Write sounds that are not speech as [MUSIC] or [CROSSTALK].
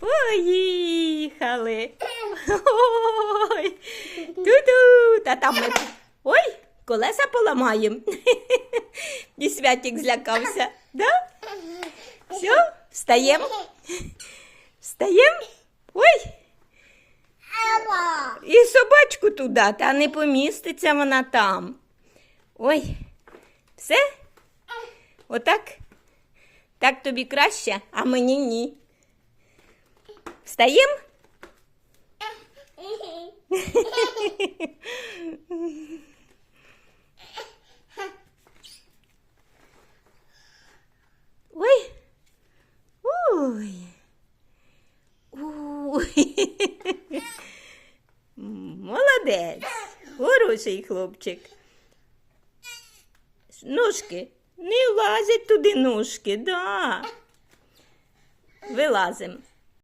Поїхали. [LAUGHS] Ой. Ту-ду. Та там ми. Ой, колеса поламаємо. [LAUGHS] І святик злякався. Да? Все, встаємо. Встаємо. Ой. І собачку туди, та не поміститься вона там. Ой, все? Отак? Так тобі краще, а мені ні. Встаємо? Ой. Ой. Ой. Молодець. Хороший хлопчик. Ножки. Не влазять туди ножки, да. Вилазимо.